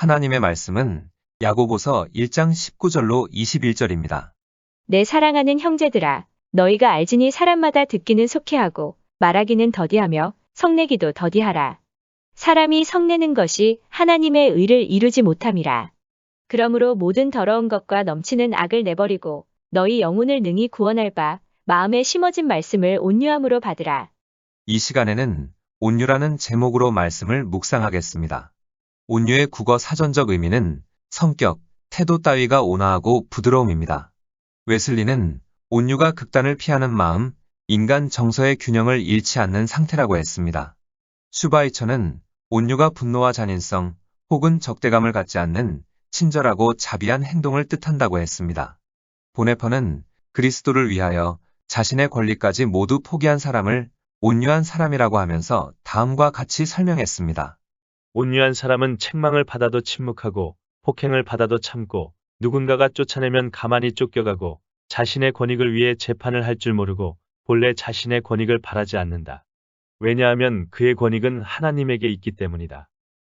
하나님의 말씀은 야고보서 1장 19절로 21절입니다. 내 사랑하는 형제들아, 너희가 알지니 사람마다 듣기는 속히하고 말하기는 더디하며 성내기도 더디하라. 사람이 성내는 것이 하나님의 의를 이루지 못함이라. 그러므로 모든 더러운 것과 넘치는 악을 내버리고 너희 영혼을 능히 구원할 바 마음에 심어진 말씀을 온유함으로 받으라. 이 시간에는 온유라는 제목으로 말씀을 묵상하겠습니다. 온유의 국어 사전적 의미는 성격, 태도 따위가 온화하고 부드러움입니다. 웨슬리는 온유가 극단을 피하는 마음, 인간 정서의 균형을 잃지 않는 상태라고 했습니다. 슈바이처는 온유가 분노와 잔인성 혹은 적대감을 갖지 않는 친절하고 자비한 행동을 뜻한다고 했습니다. 보네퍼는 그리스도를 위하여 자신의 권리까지 모두 포기한 사람을 온유한 사람이라고 하면서 다음과 같이 설명했습니다. 온유한 사람은 책망을 받아도 침묵하고 폭행을 받아도 참고 누군가가 쫓아내면 가만히 쫓겨가고 자신의 권익을 위해 재판을 할 줄 모르고 본래 자신의 권익을 바라지 않는다. 왜냐하면 그의 권익은 하나님에게 있기 때문이다.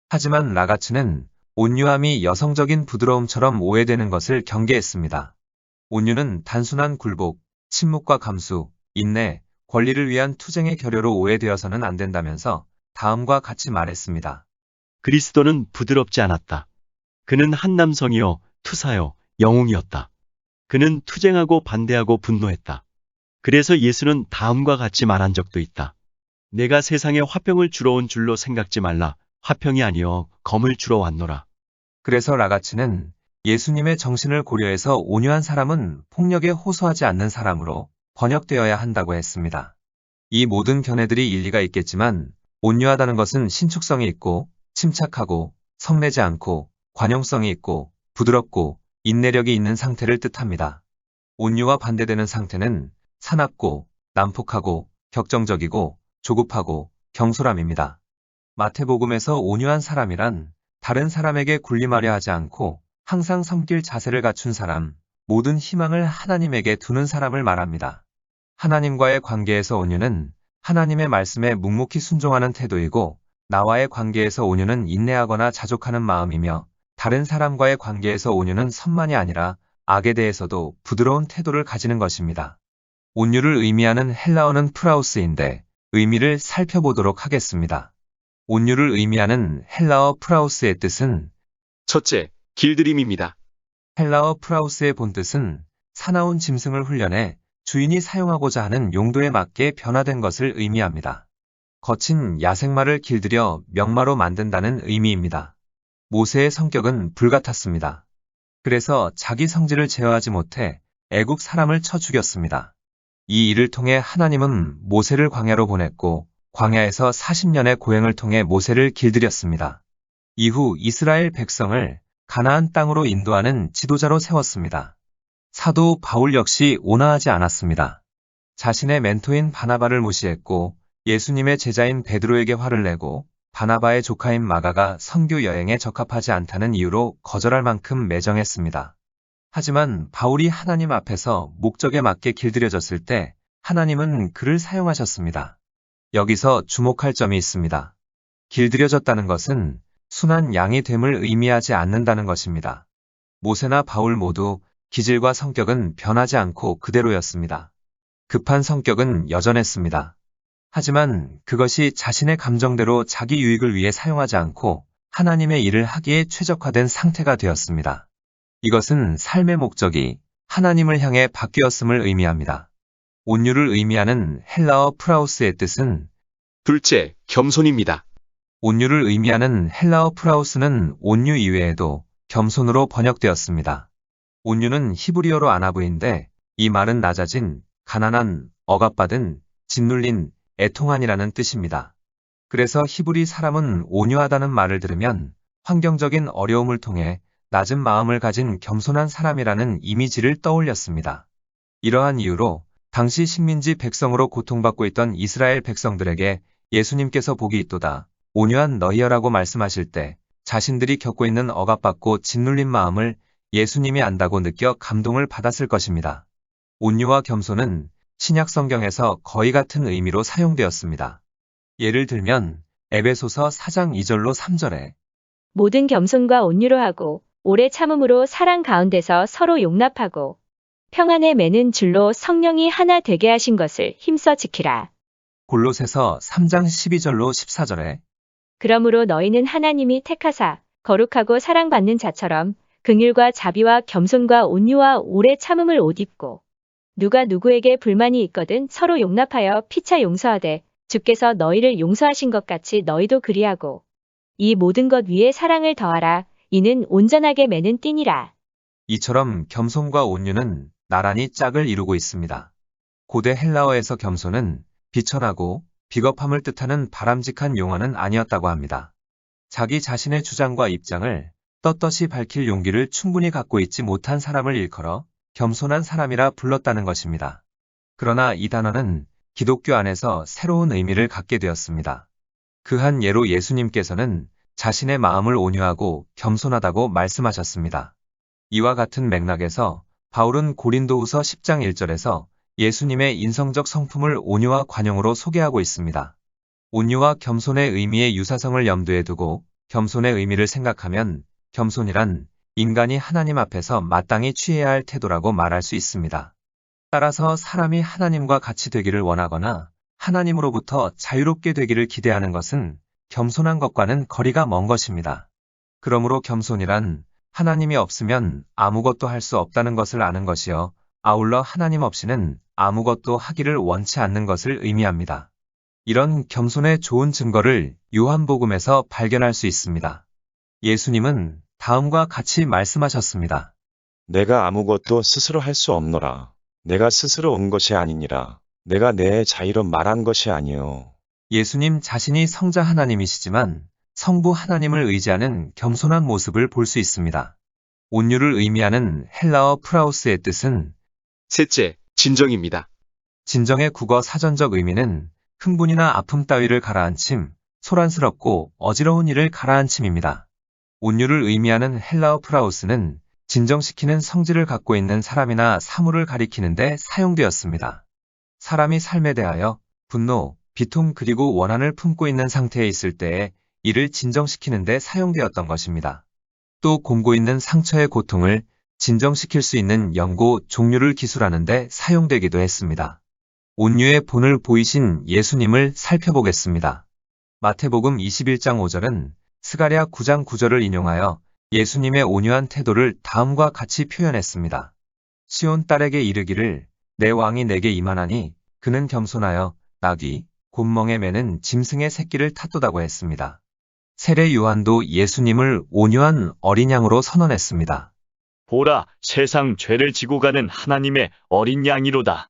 하지만 라가츠는 온유함이 여성적인 부드러움처럼 오해되는 것을 경계했습니다. 온유는 단순한 굴복, 침묵과 감수, 인내, 권리를 위한 투쟁의 결여로 오해되어서는 안 된다면서 다음과 같이 말했습니다. 그리스도는 부드럽지 않았다. 그는 한 남성이요, 투사요, 영웅이었다. 그는 투쟁하고 반대하고 분노했다. 그래서 예수는 다음과 같이 말한 적도 있다. 내가 세상에 화평을 주러 온 줄로 생각지 말라. 화평이 아니여 검을 주러 왔노라. 그래서 라가츠는 예수님의 정신을 고려해서 온유한 사람은 폭력에 호소하지 않는 사람으로 번역되어야 한다고 했습니다. 이 모든 견해들이 일리가 있겠지만 온유하다는 것은 신축성이 있고 침착하고 성내지 않고 관용성이 있고 부드럽고 인내력이 있는 상태를 뜻합니다. 온유와 반대되는 상태는 사납고 난폭하고 격정적이고 조급하고 경솔함입니다. 마태복음에서 온유한 사람이란 다른 사람에게 군림하려 하지 않고 항상 섬길 자세를 갖춘 사람, 모든 희망을 하나님에게 두는 사람을 말합니다. 하나님과의 관계에서 온유는 하나님의 말씀에 묵묵히 순종하는 태도이고 나와의 관계에서 온유는 인내하거나 자족하는 마음이며 다른 사람과의 관계에서 온유는 선만이 아니라 악에 대해서도 부드러운 태도를 가지는 것입니다. 온유를 의미하는 헬라어는 프라우스인데 의미를 살펴보도록 하겠습니다. 온유를 의미하는 헬라어 프라우스의 뜻은 첫째, 길들임입니다. 헬라어 프라우스의 본뜻은 사나운 짐승을 훈련해 주인이 사용하고자 하는 용도에 맞게 변화된 것을 의미합니다. 거친 야생마를 길들여 명마로 만든다는 의미입니다. 모세의 성격은 불같았습니다. 그래서 자기 성질을 제어하지 못해 애국 사람을 쳐 죽였습니다. 이 일을 통해 하나님은 모세를 광야로 보냈고 광야에서 40년의 고행을 통해 모세를 길들였습니다. 이후 이스라엘 백성을 가나안 땅으로 인도하는 지도자로 세웠습니다. 사도 바울 역시 온화하지 않았습니다. 자신의 멘토인 바나바를 무시했고 예수님의 제자인 베드로에게 화를 내고 바나바의 조카인 마가가 선교 여행에 적합하지 않다는 이유로 거절할 만큼 매정했습니다. 하지만 바울이 하나님 앞에서 목적에 맞게 길들여졌을 때 하나님은 그를 사용하셨습니다. 여기서 주목할 점이 있습니다. 길들여졌다는 것은 순한 양이 됨을 의미하지 않는다는 것입니다. 모세나 바울 모두 기질과 성격은 변하지 않고 그대로였습니다. 급한 성격은 여전했습니다. 하지만 그것이 자신의 감정대로 자기 유익을 위해 사용하지 않고 하나님의 일을 하기에 최적화된 상태가 되었습니다. 이것은 삶의 목적이 하나님을 향해 바뀌었음을 의미합니다. 온유를 의미하는 헬라어 프라우스의 뜻은 둘째, 겸손입니다. 온유를 의미하는 헬라어 프라우스는 온유 이외에도 겸손으로 번역되었습니다. 온유는 히브리어로 아나브인데 이 말은 낮아진, 가난한, 억압받은, 짓눌린, 애통한이라는 뜻입니다. 그래서 히브리 사람은 온유하다는 말을 들으면 환경적인 어려움을 통해 낮은 마음을 가진 겸손한 사람이라는 이미지를 떠올렸습니다. 이러한 이유로 당시 식민지 백성으로 고통받고 있던 이스라엘 백성들에게 예수님께서 복이 있도다. 온유한 너희여라고 말씀하실 때 자신들이 겪고 있는 억압받고 짓눌린 마음을 예수님이 안다고 느껴 감동을 받았을 것입니다. 온유와 겸손은 신약 성경에서 거의 같은 의미로 사용되었습니다. 예를 들면 에베소서 4장 2절로 3절에 모든 겸손과 온유로 하고 오래 참음으로 사랑 가운데서 서로 용납하고 평안에 매는 줄로 성령이 하나 되게 하신 것을 힘써 지키라. 골로새서 3장 12절로 14절에 그러므로 너희는 하나님이 택하사 거룩하고 사랑받는 자처럼 긍휼과 자비와 겸손과 온유와 오래 참음을 옷 입고 누가 누구에게 불만이 있거든 서로 용납하여 피차 용서하되 주께서 너희를 용서하신 것 같이 너희도 그리하고 이 모든 것 위에 사랑을 더하라 이는 온전하게 매는 띠니라. 이처럼 겸손과 온유는 나란히 짝을 이루고 있습니다. 고대 헬라어에서 겸손은 비천하고 비겁함을 뜻하는 바람직한 용어는 아니었다고 합니다. 자기 자신의 주장과 입장을 떳떳이 밝힐 용기를 충분히 갖고 있지 못한 사람을 일컬어 겸손한 사람이라 불렀다는 것입니다. 그러나 이 단어는 기독교 안에서 새로운 의미를 갖게 되었습니다. 그 한 예로 예수님께서는 자신의 마음을 온유하고 겸손하다고 말씀하셨습니다. 이와 같은 맥락에서 바울은 고린도후서 10장 1절에서 예수님의 인성적 성품을 온유와 관용으로 소개하고 있습니다. 온유와 겸손의 의미의 유사성을 염두에 두고 겸손의 의미를 생각하면 겸손이란 인간이 하나님 앞에서 마땅히 취해야 할 태도라고 말할 수 있습니다. 따라서 사람이 하나님과 같이 되기를 원하거나 하나님으로부터 자유롭게 되기를 기대하는 것은 겸손한 것과는 거리가 먼 것입니다. 그러므로 겸손이란 하나님이 없으면 아무것도 할 수 없다는 것을 아는 것이요. 아울러 하나님 없이는 아무것도 하기를 원치 않는 것을 의미합니다. 이런 겸손의 좋은 증거를 요한복음에서 발견할 수 있습니다. 예수님은 다음과 같이 말씀하셨습니다. 내가 아무것도 스스로 할 수 없노라. 내가 스스로 온 것이 아니니라. 내가 내 자유로 말한 것이 아니요. 예수님 자신이 성자 하나님이시지만 성부 하나님을 의지하는 겸손한 모습을 볼 수 있습니다. 온유를 의미하는 헬라어 프라우스의 뜻은 셋째, 진정입니다. 진정의 국어 사전적 의미는 흥분이나 아픔 따위를 가라앉힘, 소란스럽고 어지러운 일을 가라앉힘입니다. 온유를 의미하는 헬라어 프라우스는 진정시키는 성질을 갖고 있는 사람이나 사물을 가리키는데 사용되었습니다. 사람이 삶에 대하여 분노, 비통 그리고 원한을 품고 있는 상태에 있을 때에 이를 진정시키는데 사용되었던 것입니다. 또 곰고 있는 상처의 고통을 진정시킬 수 있는 연고 종류를 기술하는데 사용되기도 했습니다. 온유의 본을 보이신 예수님을 살펴보겠습니다. 마태복음 21장 5절은 스가랴 9장 9절을 인용하여 예수님의 온유한 태도를 다음과 같이 표현했습니다. 시온 딸에게 이르기를 내 왕이 내게 임하나니 그는 겸손하여 나귀, 곤멍에 매는 짐승의 새끼를 탓도다고 했습니다. 세례 요한도 예수님을 온유한 어린 양으로 선언했습니다. 보라, 세상 죄를 지고 가는 하나님의 어린 양이로다.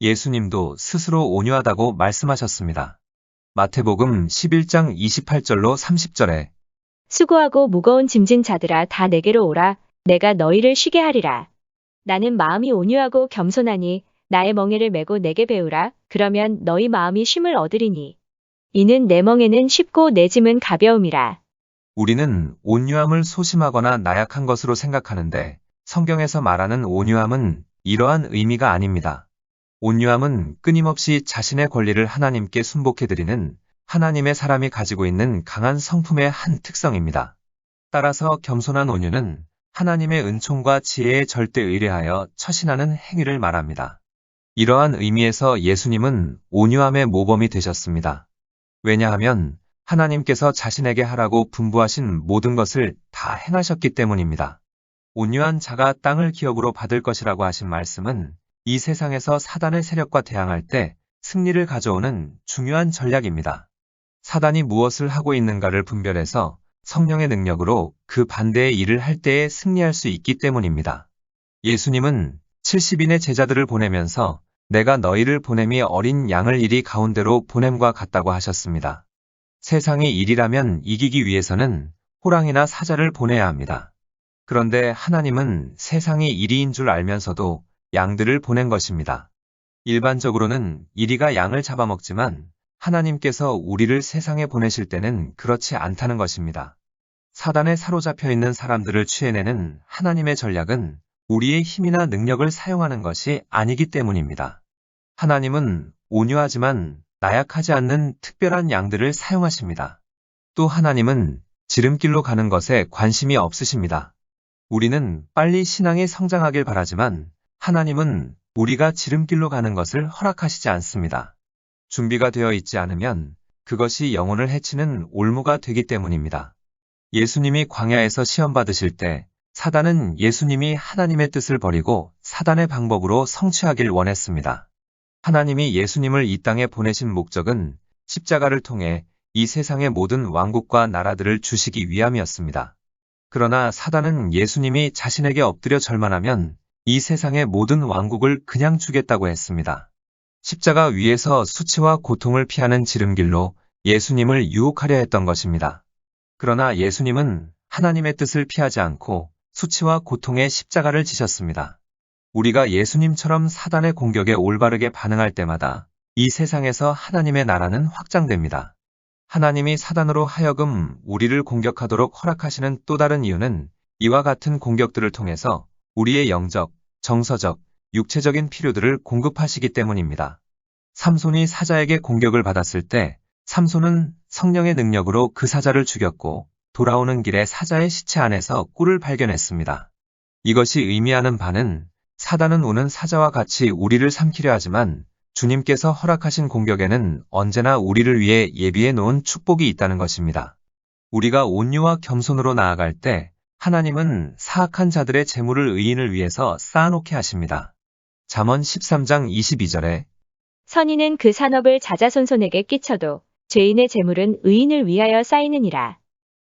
예수님도 스스로 온유하다고 말씀하셨습니다. 마태복음 11장 28절로 30절에 수고하고 무거운 짐진 자들아 다 내게로 오라 내가 너희를 쉬게 하리라. 나는 마음이 온유하고 겸손하니 나의 멍에를 메고 내게 배우라 그러면 너희 마음이 쉼을 얻으리니 이는 내 멍에는 쉽고 내 짐은 가벼움이라. 우리는 온유함을 소심하거나 나약한 것으로 생각하는데 성경에서 말하는 온유함은 이러한 의미가 아닙니다. 온유함은 끊임없이 자신의 권리를 하나님께 순복해드리는 하나님의 사람이 가지고 있는 강한 성품의 한 특성입니다. 따라서 겸손한 온유는 하나님의 은총과 지혜에 절대 의뢰하여 처신하는 행위를 말합니다. 이러한 의미에서 예수님은 온유함의 모범이 되셨습니다. 왜냐하면 하나님께서 자신에게 하라고 분부하신 모든 것을 다 행하셨기 때문입니다. 온유한 자가 땅을 기업으로 받을 것이라고 하신 말씀은 이 세상에서 사단의 세력과 대항할 때 승리를 가져오는 중요한 전략입니다. 사단이 무엇을 하고 있는가를 분별해서 성령의 능력으로 그 반대의 일을 할 때에 승리할 수 있기 때문입니다. 예수님은 70인의 제자들을 보내면서 내가 너희를 보냄이 어린 양을 이리 가운데로 보냄과 같다고 하셨습니다. 세상이 일이라면 이기기 위해서는 호랑이나 사자를 보내야 합니다. 그런데 하나님은 세상이 이리인 줄 알면서도 양들을 보낸 것입니다. 일반적으로는 이리가 양을 잡아먹지만 하나님께서 우리를 세상에 보내실 때는 그렇지 않다는 것입니다. 사단에 사로잡혀 있는 사람들을 취해내는 하나님의 전략은 우리의 힘이나 능력을 사용하는 것이 아니기 때문입니다. 하나님은 온유하지만 나약하지 않는 특별한 양들을 사용하십니다. 또 하나님은 지름길로 가는 것에 관심이 없으십니다. 우리는 빨리 신앙이 성장하길 바라지만 하나님은 우리가 지름길로 가는 것을 허락하시지 않습니다. 준비가 되어 있지 않으면 그것이 영혼을 해치는 올무가 되기 때문입니다. 예수님이 광야에서 시험 받으실 때 사단은 예수님이 하나님의 뜻을 버리고 사단의 방법으로 성취하길 원했습니다. 하나님이 예수님을 이 땅에 보내신 목적은 십자가를 통해 이 세상의 모든 왕국과 나라들을 주시기 위함이었습니다. 그러나 사단은 예수님이 자신에게 엎드려 절만하면 이 세상의 모든 왕국을 그냥 주겠다고 했습니다. 십자가 위에서 수치와 고통을 피하는 지름길로 예수님을 유혹하려 했던 것입니다. 그러나 예수님은 하나님의 뜻을 피하지 않고 수치와 고통의 십자가를 지셨습니다. 우리가 예수님처럼 사단의 공격에 올바르게 반응할 때마다 이 세상에서 하나님의 나라는 확장됩니다. 하나님이 사단으로 하여금 우리를 공격하도록 허락하시는 또 다른 이유는 이와 같은 공격들을 통해서 우리의 영적, 정서적, 육체적인 필요들을 공급하시기 때문입니다. 삼손이 사자에게 공격을 받았을 때 삼손은 성령의 능력으로 그 사자를 죽였고 돌아오는 길에 사자의 시체 안에서 꿀을 발견했습니다. 이것이 의미하는 바는 사단은 우는 사자와 같이 우리를 삼키려 하지만 주님께서 허락하신 공격에는 언제나 우리를 위해 예비해 놓은 축복이 있다는 것입니다. 우리가 온유와 겸손으로 나아갈 때 하나님은 사악한 자들의 재물을 의인을 위해서 쌓아놓게 하십니다. 잠언 13장 22절에 선인은 그 산업을 자자손손에게 끼쳐도 죄인의 재물은 의인을 위하여 쌓이느니라.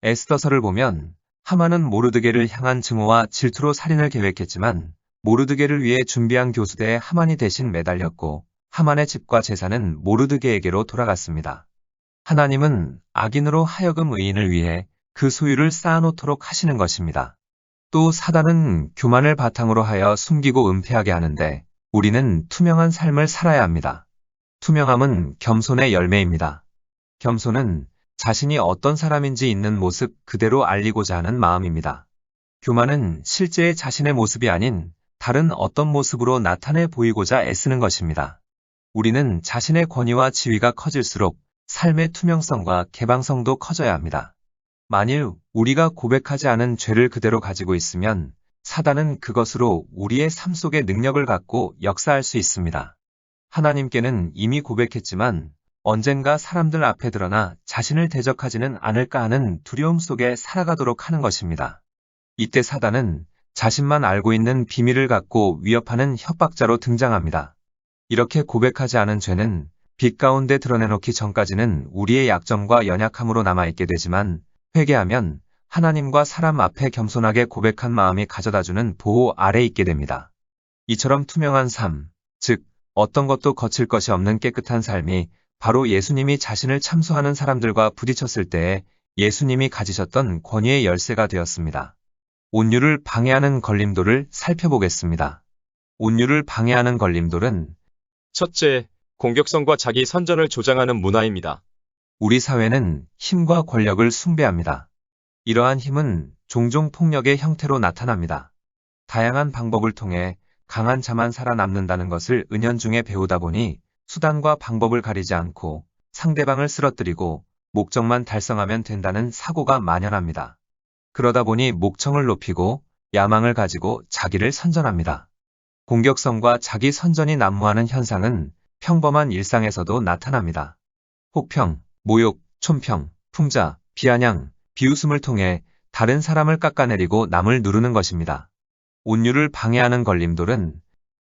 에스더서를 보면 하만은 모르드게를 향한 증오와 질투로 살인을 계획했지만 모르드게를 위해 준비한 교수대에 하만이 대신 매달렸고 하만의 집과 재산은 모르드게에게로 돌아갔습니다. 하나님은 악인으로 하여금 의인을 위해 그 소유를 쌓아놓도록 하시는 것입니다. 또 사단은 교만을 바탕으로 하여 숨기고 은폐하게 하는데 우리는 투명한 삶을 살아야 합니다. 투명함은 겸손의 열매입니다. 겸손은 자신이 어떤 사람인지 있는 모습 그대로 알리고자 하는 마음입니다. 교만은 실제의 자신의 모습이 아닌 다른 어떤 모습으로 나타내 보이고자 애쓰는 것입니다. 우리는 자신의 권위와 지위가 커질수록 삶의 투명성과 개방성도 커져야 합니다. 만일 우리가 고백하지 않은 죄를 그대로 가지고 있으면 사단은 그것으로 우리의 삶 속에 능력을 갖고 역사할 수 있습니다. 하나님께는 이미 고백했지만 언젠가 사람들 앞에 드러나 자신을 대적하지는 않을까 하는 두려움 속에 살아가도록 하는 것입니다. 이때 사단은 자신만 알고 있는 비밀을 갖고 위협하는 협박자로 등장합니다. 이렇게 고백하지 않은 죄는 빛 가운데 드러내놓기 전까지는 우리의 약점과 연약함으로 남아있게 되지만 회개하면 하나님과 사람 앞에 겸손하게 고백한 마음이 가져다주는 보호 아래 있게 됩니다. 이처럼 투명한 삶, 즉 어떤 것도 거칠 것이 없는 깨끗한 삶이 바로 예수님이 자신을 참소하는 사람들과 부딪혔을 때에 예수님이 가지셨던 권위의 열쇠가 되었습니다. 온유를 방해하는 걸림돌을 살펴보겠습니다. 온유를 방해하는 걸림돌은 첫째, 공격성과 자기 선전을 조장하는 문화입니다. 우리 사회는 힘과 권력을 숭배합니다. 이러한 힘은 종종 폭력의 형태로 나타납니다. 다양한 방법을 통해 강한 자만 살아남는다는 것을 은연중에 배우다 보니 수단과 방법을 가리지 않고 상대방을 쓰러뜨리고 목적만 달성하면 된다는 사고가 만연합니다. 그러다 보니 목청을 높이고 야망을 가지고 자기를 선전합니다. 공격성과 자기 선전이 난무하는 현상은 평범한 일상에서도 나타납니다. 혹평, 모욕, 촌평, 풍자, 비아냥, 비웃음을 통해 다른 사람을 깎아내리고 남을 누르는 것입니다. 온유를 방해하는 걸림돌은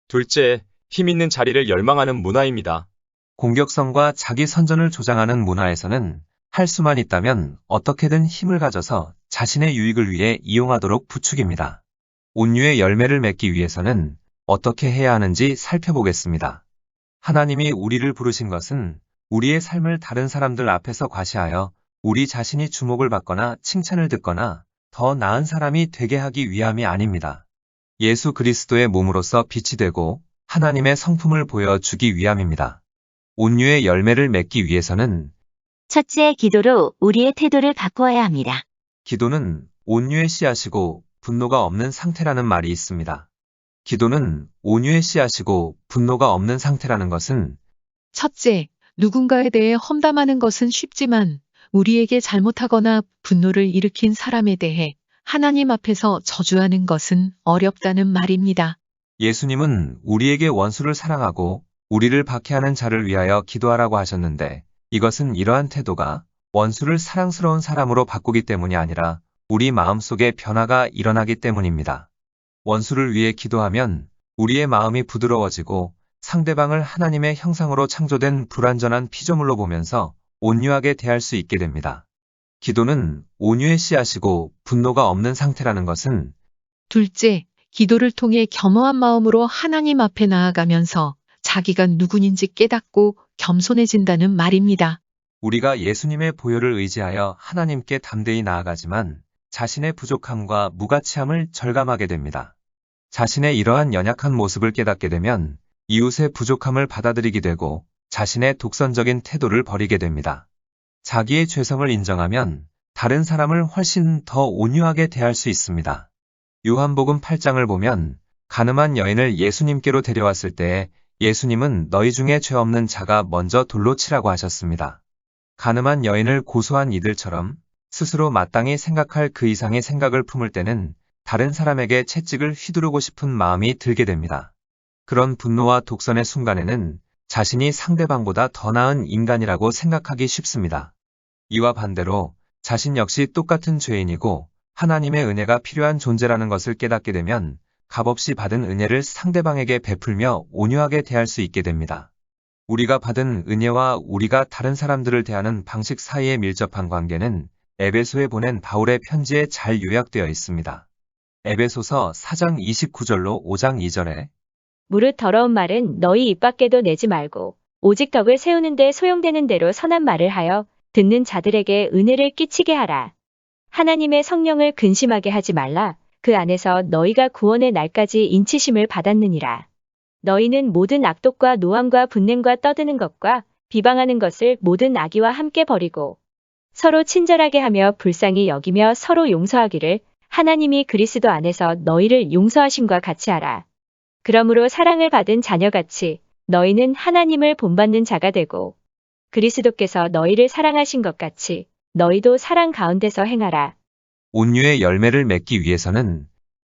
둘째, 힘 있는 자리를 열망하는 문화입니다. 공격성과 자기 선전을 조장하는 문화에서는 할 수만 있다면 어떻게든 힘을 가져서 자신의 유익을 위해 이용하도록 부추깁니다. 온유의 열매를 맺기 위해서는 어떻게 해야 하는지 살펴보겠습니다. 하나님이 우리를 부르신 것은 우리의 삶을 다른 사람들 앞에서 과시하여 우리 자신이 주목을 받거나 칭찬을 듣거나 더 나은 사람이 되게 하기 위함이 아닙니다. 예수 그리스도의 몸으로서 빛이 되고 하나님의 성품을 보여주기 위함입니다. 온유의 열매를 맺기 위해서는 첫째, 기도로 우리의 태도를 바꾸어야 합니다. 기도는 온유의 씨앗이고 분노가 없는 상태라는 말이 있습니다. 기도는 온유의 씨앗이고 분노가 없는 상태라는 것은 첫째, 누군가에 대해 험담하는 것은 쉽지만 우리에게 잘못하거나 분노를 일으킨 사람에 대해 하나님 앞에서 저주하는 것은 어렵다는 말입니다. 예수님은 우리에게 원수를 사랑하고 우리를 박해하는 자를 위하여 기도하라고 하셨는데 이것은 이러한 태도가 원수를 사랑스러운 사람으로 바꾸기 때문이 아니라 우리 마음속에 변화가 일어나기 때문입니다. 원수를 위해 기도하면 우리의 마음이 부드러워지고 상대방을 하나님의 형상으로 창조된 불완전한 피조물로 보면서 온유하게 대할 수 있게 됩니다. 기도는 온유의 씨앗이고 분노가 없는 상태라는 것은 둘째, 기도를 통해 겸허한 마음으로 하나님 앞에 나아가면서 자기가 누구인지 깨닫고 겸손해진다는 말입니다. 우리가 예수님의 보혈을 의지하여 하나님께 담대히 나아가지만 자신의 부족함과 무가치함을 절감하게 됩니다. 자신의 이러한 연약한 모습을 깨닫게 되면 이웃의 부족함을 받아들이게 되고 자신의 독선적인 태도를 버리게 됩니다. 자기의 죄성을 인정하면 다른 사람을 훨씬 더 온유하게 대할 수 있습니다. 요한복음 8장을 보면 가늠한 여인을 예수님께로 데려왔을 때에 예수님은 너희 중에 죄 없는 자가 먼저 돌로 치라고 하셨습니다. 가늠한 여인을 고소한 이들처럼 스스로 마땅히 생각할 그 이상의 생각을 품을 때는 다른 사람에게 채찍을 휘두르고 싶은 마음이 들게 됩니다. 그런 분노와 독선의 순간에는 자신이 상대방보다 더 나은 인간이라고 생각하기 쉽습니다. 이와 반대로 자신 역시 똑같은 죄인이고 하나님의 은혜가 필요한 존재라는 것을 깨닫게 되면 값없이 받은 은혜를 상대방에게 베풀며 온유하게 대할 수 있게 됩니다. 우리가 받은 은혜와 우리가 다른 사람들을 대하는 방식 사이에 밀접한 관계는 에베소에 보낸 바울의 편지에 잘 요약되어 있습니다. 에베소서 4장 29절로 5장 2절에 무릇 더러운 말은 너희 입 밖에도 내지 말고 오직 덕을 세우는 데 소용되는 대로 선한 말을 하여 듣는 자들에게 은혜를 끼치게 하라. 하나님의 성령을 근심하게 하지 말라. 그 안에서 너희가 구원의 날까지 인치심을 받았느니라. 너희는 모든 악독과 노함과 분냄과 떠드는 것과 비방하는 것을 모든 악의와 함께 버리고 서로 친절하게 하며 불쌍히 여기며 서로 용서하기를 하나님이 그리스도 안에서 너희를 용서하심과 같이 하라. 그러므로 사랑을 받은 자녀같이 너희는 하나님을 본받는 자가 되고 그리스도께서 너희를 사랑하신 것 같이 너희도 사랑 가운데서 행하라. 온유의 열매를 맺기 위해서는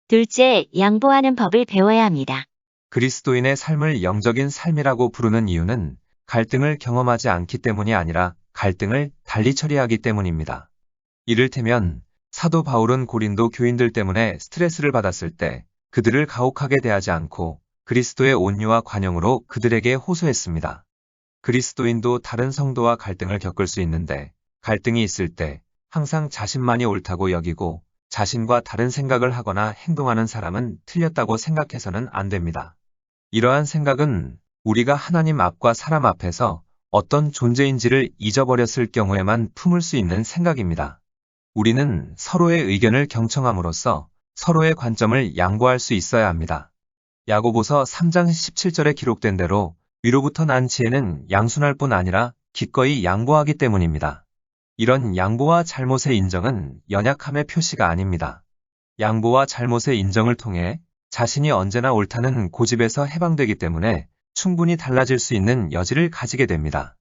둘째, 양보하는 법을 배워야 합니다. 그리스도인의 삶을 영적인 삶이라고 부르는 이유는 갈등을 경험하지 않기 때문이 아니라 갈등을 달리 처리하기 때문입니다. 이를테면 사도 바울은 고린도 교인들 때문에 스트레스를 받았을 때 그들을 가혹하게 대하지 않고 그리스도의 온유와 관용으로 그들에게 호소했습니다. 그리스도인도 다른 성도와 갈등을 겪을 수 있는데 갈등이 있을 때 항상 자신만이 옳다고 여기고 자신과 다른 생각을 하거나 행동하는 사람은 틀렸다고 생각해서는 안 됩니다. 이러한 생각은 우리가 하나님 앞과 사람 앞에서 어떤 존재인지를 잊어버렸을 경우에만 품을 수 있는 생각입니다. 우리는 서로의 의견을 경청함으로써 서로의 관점을 양보할 수 있어야 합니다. 야고보서 3장 17절에 기록된 대로 위로부터 난 지혜는 양순할 뿐 아니라 기꺼이 양보하기 때문입니다. 이런 양보와 잘못의 인정은 연약함의 표시가 아닙니다. 양보와 잘못의 인정을 통해 자신이 언제나 옳다는 고집에서 해방되기 때문에 충분히 달라질 수 있는 여지를 가지게 됩니다.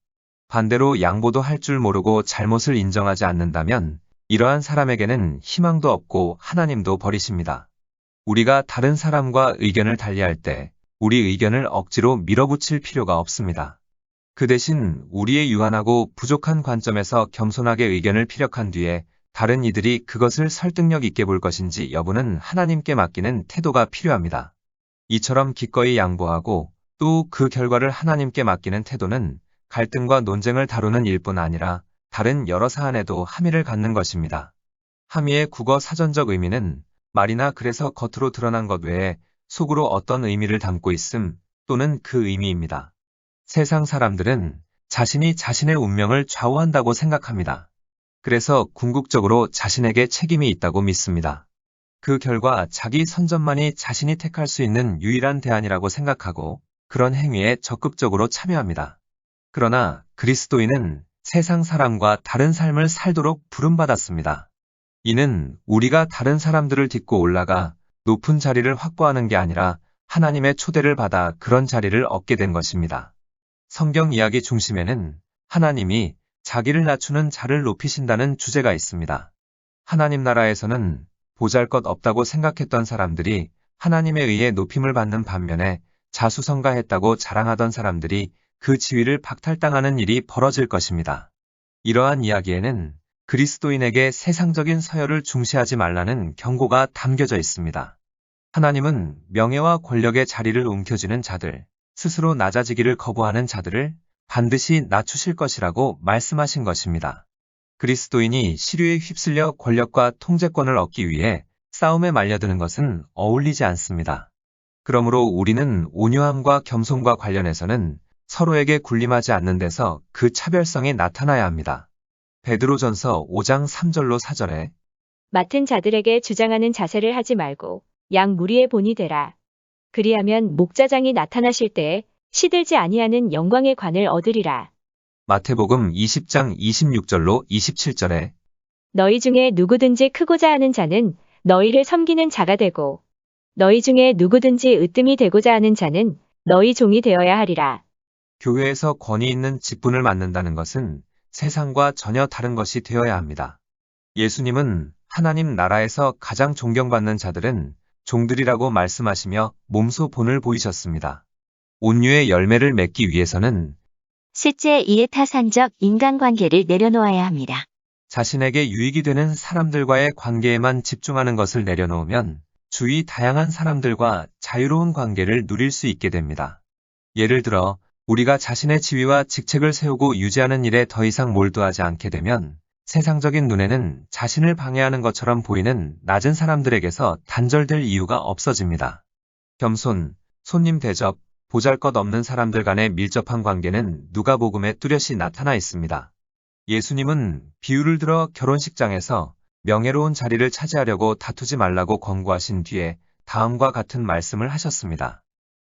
반대로 양보도 할 줄 모르고 잘못을 인정하지 않는다면 이러한 사람에게는 희망도 없고 하나님도 버리십니다. 우리가 다른 사람과 의견을 달리할 때 우리 의견을 억지로 밀어붙일 필요가 없습니다. 그 대신 우리의 유한하고 부족한 관점에서 겸손하게 의견을 피력한 뒤에 다른 이들이 그것을 설득력 있게 볼 것인지 여부는 하나님께 맡기는 태도가 필요합니다. 이처럼 기꺼이 양보하고 또 그 결과를 하나님께 맡기는 태도는 갈등과 논쟁을 다루는 일뿐 아니라 다른 여러 사안에도 함의를 갖는 것입니다. 함의의 국어 사전적 의미는 말이나 그래서 겉으로 드러난 것 외에 속으로 어떤 의미를 담고 있음 또는 그 의미입니다. 세상 사람들은 자신이 자신의 운명을 좌우한다고 생각합니다. 그래서 궁극적으로 자신에게 책임이 있다고 믿습니다. 그 결과 자기 선전만이 자신이 택할 수 있는 유일한 대안이라고 생각하고 그런 행위에 적극적으로 참여합니다. 그러나 그리스도인은 세상 사람과 다른 삶을 살도록 부름받았습니다. 이는 우리가 다른 사람들을 딛고 올라가 높은 자리를 확보하는 게 아니라 하나님의 초대를 받아 그런 자리를 얻게 된 것입니다. 성경 이야기 중심에는 하나님이 자기를 낮추는 자를 높이신다는 주제가 있습니다. 하나님 나라에서는 보잘 것 없다고 생각했던 사람들이 하나님에 의해 높임을 받는 반면에 자수성가했다고 자랑하던 사람들이 그 지위를 박탈당하는 일이 벌어질 것입니다. 이러한 이야기에는 그리스도인에게 세상적인 서열을 중시하지 말라는 경고가 담겨져 있습니다. 하나님은 명예와 권력의 자리를 움켜쥐는 자들, 스스로 낮아지기를 거부하는 자들을 반드시 낮추실 것이라고 말씀하신 것입니다. 그리스도인이 시류에 휩쓸려 권력과 통제권을 얻기 위해 싸움에 말려드는 것은 어울리지 않습니다. 그러므로 우리는 온유함과 겸손과 관련해서는 서로에게 군림하지 않는 데서 그 차별성이 나타나야 합니다. 베드로전서 5장 3절로 4절에 맡은 자들에게 주장하는 자세를 하지 말고 양 무리의 본이 되라. 그리하면 목자장이 나타나실 때에 시들지 아니하는 영광의 관을 얻으리라. 마태복음 20장 26절로 27절에 너희 중에 누구든지 크고자 하는 자는 너희를 섬기는 자가 되고 너희 중에 누구든지 으뜸이 되고자 하는 자는 너희 종이 되어야 하리라. 교회에서 권위 있는 직분을 맡는다는 것은 세상과 전혀 다른 것이 되어야 합니다. 예수님은 하나님 나라에서 가장 존경받는 자들은 종들이라고 말씀하시며 몸소 본을 보이셨습니다. 온유의 열매를 맺기 위해서는 셋째 이해타산적 인간관계를 내려놓아야 합니다. 자신에게 유익이 되는 사람들과의 관계에만 집중하는 것을 내려놓으면 주위 다양한 사람들과 자유로운 관계를 누릴 수 있게 됩니다. 예를 들어 우리가 자신의 지위와 직책을 세우고 유지하는 일에 더 이상 몰두하지 않게 되면 세상적인 눈에는 자신을 방해하는 것처럼 보이는 낮은 사람들에게서 단절될 이유가 없어집니다. 겸손, 손님 대접, 보잘 것 없는 사람들 간의 밀접한 관계는 누가복음에 뚜렷이 나타나 있습니다. 예수님은 비유를 들어 결혼식장에서 명예로운 자리를 차지하려고 다투지 말라고 권고하신 뒤에 다음과 같은 말씀을 하셨습니다.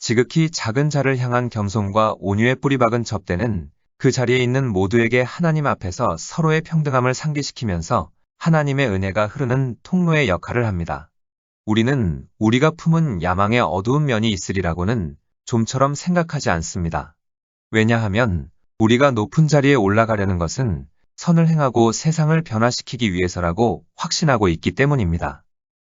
지극히 작은 자를 향한 겸손과 온유의 뿌리 박은 접대는 그 자리에 있는 모두에게 하나님 앞에서 서로의 평등함을 상기시키면서 하나님의 은혜가 흐르는 통로의 역할을 합니다. 우리는 우리가 품은 야망의 어두운 면이 있으리라고는 좀처럼 생각하지 않습니다. 왜냐하면 우리가 높은 자리에 올라가려는 것은 선을 행하고 세상을 변화시키기 위해서라고 확신하고 있기 때문입니다.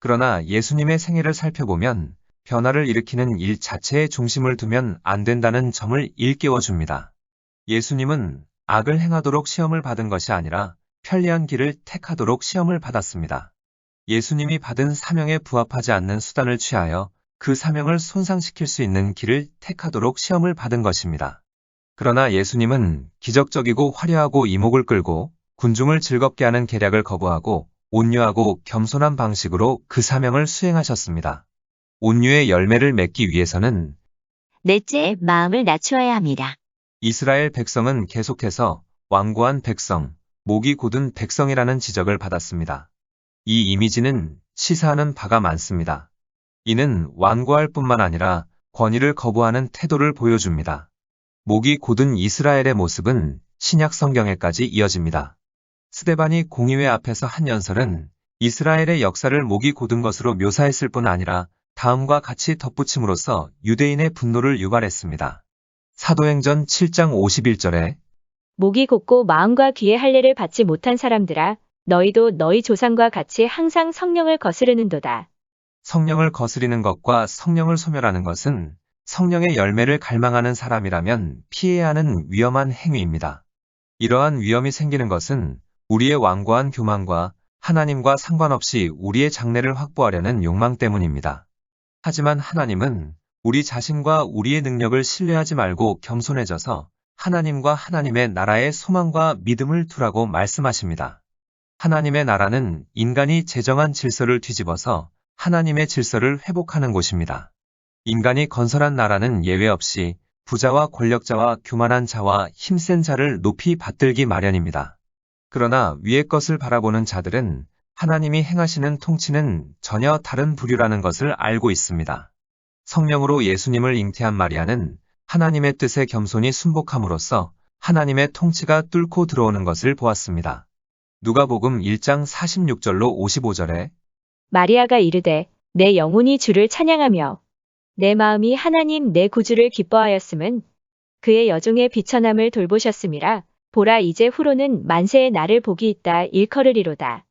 그러나 예수님의 생애를 살펴보면 변화를 일으키는 일 자체에 중심을 두면 안 된다는 점을 일깨워 줍니다. 예수님은 악을 행하도록 시험을 받은 것이 아니라 편리한 길을 택하도록 시험을 받았습니다. 예수님이 받은 사명에 부합하지 않는 수단을 취하여 그 사명을 손상시킬 수 있는 길을 택하도록 시험을 받은 것입니다. 그러나 예수님은 기적적이고 화려하고 이목을 끌고 군중을 즐겁게 하는 계략을 거부하고 온유하고 겸손한 방식으로 그 사명을 수행하셨습니다. 온유의 열매를 맺기 위해서는 넷째 마음을 낮추어야 합니다. 이스라엘 백성은 계속해서 완고한 백성, 목이 곧은 백성이라는 지적을 받았습니다. 이 이미지는 시사하는 바가 많습니다. 이는 완고할 뿐만 아니라 권위를 거부하는 태도를 보여줍니다. 목이 곧은 이스라엘의 모습은 신약 성경에까지 이어집니다. 스데반이 공의회 앞에서 한 연설은 이스라엘의 역사를 목이 곧은 것으로 묘사했을 뿐 아니라 다음과 같이 덧붙임으로써 유대인의 분노를 유발했습니다. 사도행전 7장 51절에 목이 곧고 마음과 귀의 할례를 받지 못한 사람들아 너희도 너희 조상과 같이 항상 성령을 거스르는도다. 성령을 거스리는 것과 성령을 소멸하는 것은 성령의 열매를 갈망하는 사람이라면 피해야 하는 위험한 행위입니다. 이러한 위험이 생기는 것은 우리의 완고한 교만과 하나님과 상관없이 우리의 장래를 확보하려는 욕망 때문입니다. 하지만 하나님은 우리 자신과 우리의 능력을 신뢰하지 말고 겸손해져서 하나님과 하나님의 나라의 소망과 믿음을 두라고 말씀하십니다. 하나님의 나라는 인간이 제정한 질서를 뒤집어서 하나님의 질서를 회복하는 곳입니다. 인간이 건설한 나라는 예외 없이 부자와 권력자와 교만한 자와 힘센 자를 높이 받들기 마련입니다. 그러나 위의 것을 바라보는 자들은 하나님이 행하시는 통치는 전혀 다른 부류라는 것을 알고 있습니다. 성령으로 예수님을 잉태한 마리아는 하나님의 뜻에 겸손히 순복함으로써 하나님의 통치가 뚫고 들어오는 것을 보았습니다. 누가복음 1장 46절로 55절에 마리아가 이르되 내 영혼이 주를 찬양하며 내 마음이 하나님 내 구주를 기뻐하였음은 그의 여종의 비천함을 돌보셨음이라 보라 이제 후로는 만세의 나를 복이 있다 일컬으리로다.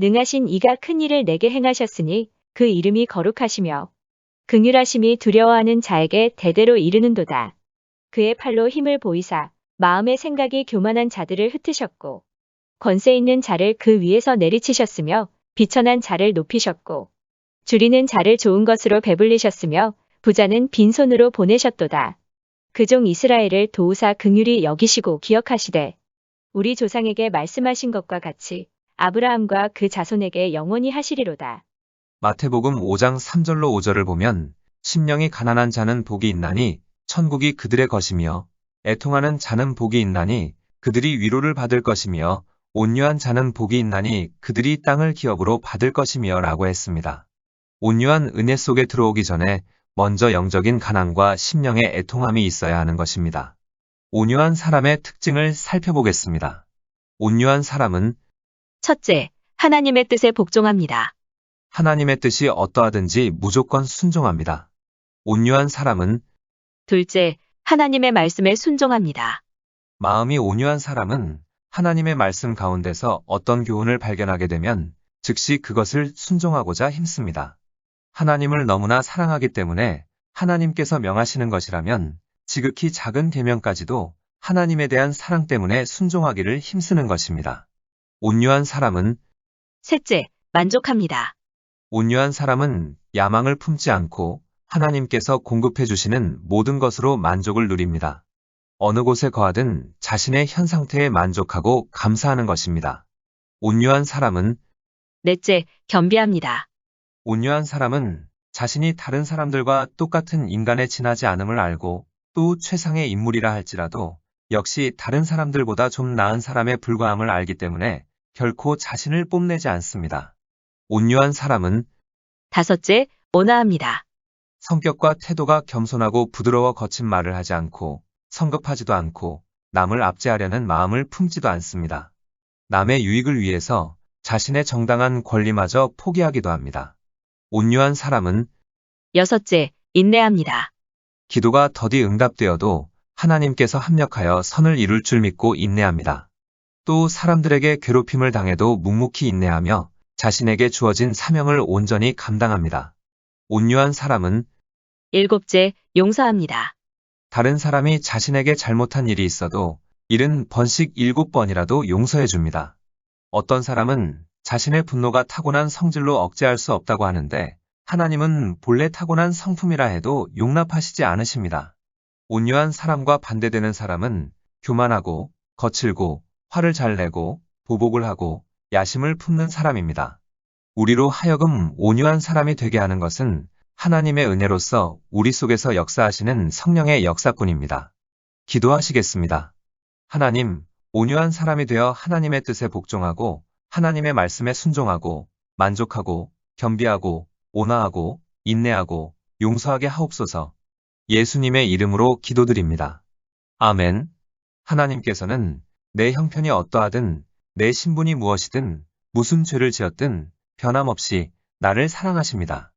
능하신 이가 큰 일을 내게 행하셨으니 그 이름이 거룩하시며 긍휼하심이 두려워하는 자에게 대대로 이르는도다. 그의 팔로 힘을 보이사 마음의 생각이 교만한 자들을 흩으셨고 권세 있는 자를 그 위에서 내리치셨으며 비천한 자를 높이셨고 줄이는 자를 좋은 것으로 배불리셨으며 부자는 빈손으로 보내셨도다. 그 종 이스라엘을 도우사 긍휼히 여기시고 기억하시되 우리 조상에게 말씀하신 것과 같이 아브라함과 그 자손에게 영원히 하시리로다. 마태복음 5장 3절로 5절을 보면 심령이 가난한 자는 복이 있나니 천국이 그들의 것이며 애통하는 자는 복이 있나니 그들이 위로를 받을 것이며 온유한 자는 복이 있나니 그들이 땅을 기업으로 받을 것이며 라고 했습니다. 온유한 은혜 속에 들어오기 전에 먼저 영적인 가난과 심령의 애통함이 있어야 하는 것입니다. 온유한 사람의 특징을 살펴보겠습니다. 온유한 사람은 첫째, 하나님의 뜻에 복종합니다. 하나님의 뜻이 어떠하든지 무조건 순종합니다. 온유한 사람은 둘째, 하나님의 말씀에 순종합니다. 마음이 온유한 사람은 하나님의 말씀 가운데서 어떤 교훈을 발견하게 되면 즉시 그것을 순종하고자 힘씁니다. 하나님을 너무나 사랑하기 때문에 하나님께서 명하시는 것이라면 지극히 작은 계명까지도 하나님에 대한 사랑 때문에 순종하기를 힘쓰는 것입니다. 온유한 사람은 셋째, 만족합니다. 온유한 사람은 야망을 품지 않고 하나님께서 공급해 주시는 모든 것으로 만족을 누립니다. 어느 곳에 거하든 자신의 현 상태에 만족하고 감사하는 것입니다. 온유한 사람은 넷째, 겸비합니다. 온유한 사람은 자신이 다른 사람들과 똑같은 인간에 지나지 않음을 알고 또 최상의 인물이라 할지라도 역시 다른 사람들보다 좀 나은 사람에 불과함을 알기 때문에 결코 자신을 뽐내지 않습니다. 온유한 사람은 다섯째, 온화합니다. 성격과 태도가 겸손하고 부드러워 거친 말을 하지 않고 성급하지도 않고 남을 압제하려는 마음을 품지도 않습니다. 남의 유익을 위해서 자신의 정당한 권리마저 포기하기도 합니다. 온유한 사람은 여섯째, 인내합니다. 기도가 더디 응답되어도 하나님께서 합력하여 선을 이룰 줄 믿고 인내합니다. 또 사람들에게 괴롭힘을 당해도 묵묵히 인내하며 자신에게 주어진 사명을 온전히 감당합니다. 온유한 사람은 일곱째, 용서합니다. 다른 사람이 자신에게 잘못한 일이 있어도 일은 번씩 일곱 번이라도 용서해 줍니다. 어떤 사람은 자신의 분노가 타고난 성질로 억제할 수 없다고 하는데 하나님은 본래 타고난 성품이라 해도 용납하시지 않으십니다. 온유한 사람과 반대되는 사람은 교만하고 거칠고 화를 잘 내고 보복을 하고 야심을 품는 사람입니다. 우리로 하여금 온유한 사람이 되게 하는 것은 하나님의 은혜로서 우리 속에서 역사하시는 성령의 역사뿐입니다. 기도하시겠습니다. 하나님, 온유한 사람이 되어 하나님의 뜻에 복종하고 하나님의 말씀에 순종하고 만족하고 겸비하고 온화하고 인내하고 용서하게 하옵소서. 예수님의 이름으로 기도드립니다. 아멘. 하나님께서는 내 형편이 어떠하든 내 신분이 무엇이든 무슨 죄를 지었든 변함없이 나를 사랑하십니다.